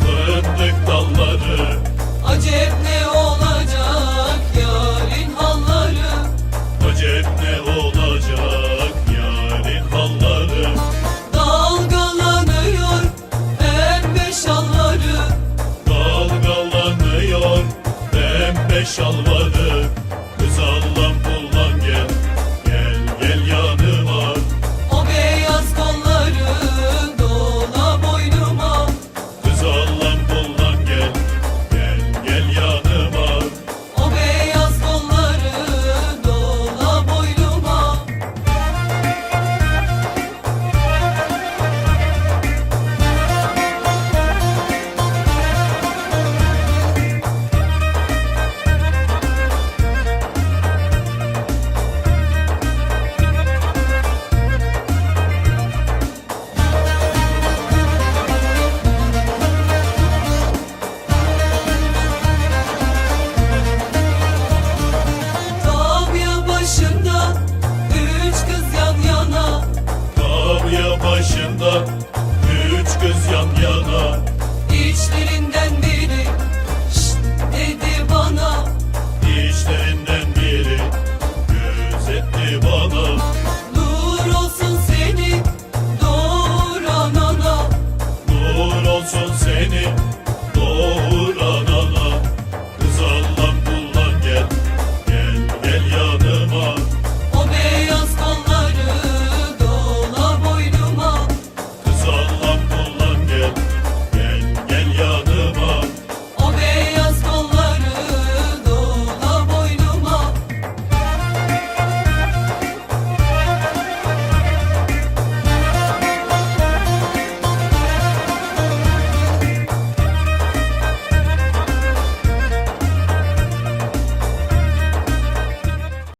fındık dalları. Acep ne olacak yarın halları Acep ne olacak yarın halları Dalgalanıyor pembe şalları Dalgalanıyor pembe şalları göz yan yana. İçlerinde